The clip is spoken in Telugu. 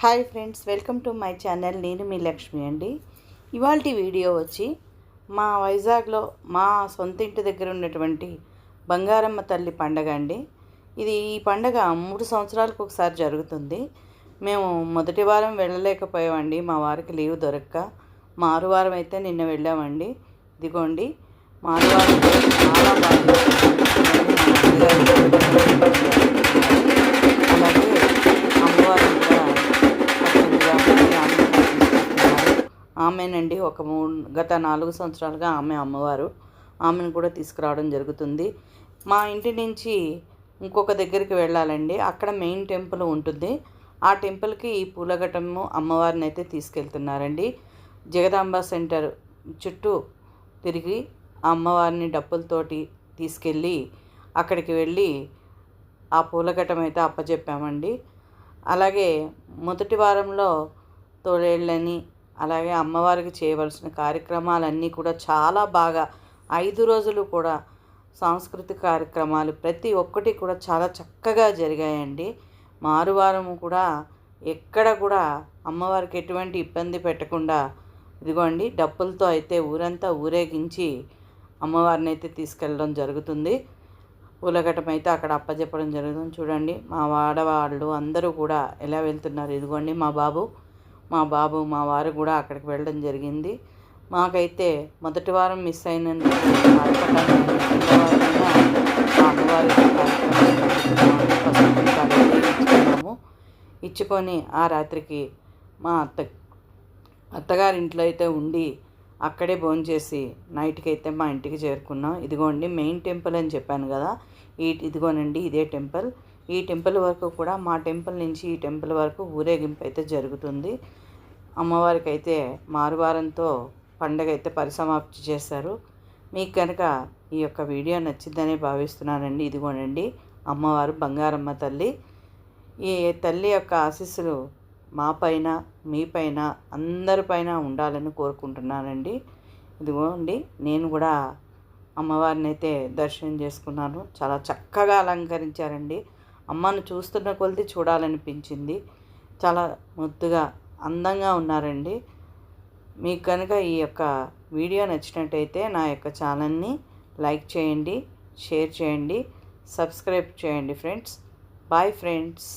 Hi friends welcome to my channel. నేను మీ లక్ష్మి అండి. ఇవాళ వీడియో వచ్చి మా వైజాగ్లో మా సొంత ఇంటి దగ్గర ఉన్నటువంటి బంగారమ్మ తల్లి పండగ అండి. ఇది ఈ పండగ మూడు సంవత్సరాలకు ఒకసారి జరుగుతుంది. మేము మొదటి వారం వెళ్ళలేకపోయామండి. మా వారికి లీవ్ దొరక్క మారువారం అయితే నిన్న వెళ్ళామండి. ఇదిగోండి మారువారం చాలా బాగుంది. ఆమెనండి ఒక మూడు గత నాలుగు సంవత్సరాలుగా ఆమె అమ్మవారు. ఆమెను కూడా తీసుకురావడం జరుగుతుంది. మా ఇంటి నుంచి ఇంకొక దగ్గరికి వెళ్ళాలండి. అక్కడ మెయిన్ టెంపుల్ ఉంటుంది. ఆ టెంపుల్కి ఈ పూలఘటము అమ్మవారిని అయితే తీసుకెళ్తున్నారండి. జగదాంబ సెంటర్ చుట్టూ తిరిగి ఆ అమ్మవారిని డప్పులతోటి తీసుకెళ్ళి అక్కడికి వెళ్ళి ఆ పూలఘటం అయితే అప్పచెప్పామండి అలాగే మొదటి వారంలో తోడేళ్ళని అలాగే అమ్మవారికి చేయవలసిన కార్యక్రమాలన్నీ కూడా చాలా బాగా ఐదు రోజులు కూడా సాంస్కృతిక కార్యక్రమాలు ప్రతి ఒక్కటి కూడా చాలా చక్కగా జరిగాయండి. మారువారం కూడా ఎక్కడ కూడా అమ్మవారికి ఎటువంటి ఇబ్బంది పెట్టకుండా ఇదిగోండి డప్పులతో అయితే ఊరంతా ఊరేగించి అమ్మవారిని అయితే తీసుకెళ్ళడం జరుగుతుంది. పూలఘటం అయితే అక్కడ అప్పచెప్పడం జరుగుతుంది. చూడండి మా వాడవాళ్ళు అందరూ కూడా ఎలా వెళ్తున్నారు? ఇదిగోండి మా బాబు. మా బాబు మా వారు కూడా అక్కడికి వెళ్ళడం జరిగింది. మాకైతే మొదటి వారం మిస్ అయినందుకు ఇచ్చుకున్నాము ఇచ్చుకొని ఆ రాత్రికి మా అత్త అత్తగారింట్లో అయితే ఉండి అక్కడే భోంచేసి నైట్కి అయితే మా ఇంటికి చేరుకున్నాం. ఇదిగోండి మెయిన్ టెంపుల్ అని చెప్పాను కదా. ఈ ఇదిగోనండి ఇదే టెంపుల్. ఈ టెంపుల్ వరకు కూడా మా టెంపుల్ నుంచి ఈ టెంపుల్ వరకు ఊరేగింపు అయితే జరుగుతుంది. అమ్మవారికి అయితే మారువారంతో పండగ అయితే పరిసమాప్తి చేశారు. మీకు కనుక ఈ యొక్క వీడియో నచ్చిందని భావిస్తున్నానండి. ఇదిగోనండి అమ్మవారు బంగారమ్మ తల్లి. ఈ తల్లి యొక్క ఆశీస్సులు మా పైన మీ పైన అందరిపైన ఉండాలని కోరుకుంటున్నానండి. ఇదిగోండి నేను కూడా అమ్మవారిని అయితే దర్శనం చేసుకున్నాను. చాలా చక్కగా అలంకరించారండి. అమ్మను చూస్తున్న కొలిది చూడాలనిపించింది. చాలా ముద్దుగా అందంగా ఉన్నారండి. మీకు కనుక ఈ యొక్క వీడియో నచ్చినట్టయితే నా యొక్క ఛానల్ని లైక్ చేయండి షేర్ చేయండి సబ్స్క్రైబ్ చేయండి ఫ్రెండ్స్. Bye friends.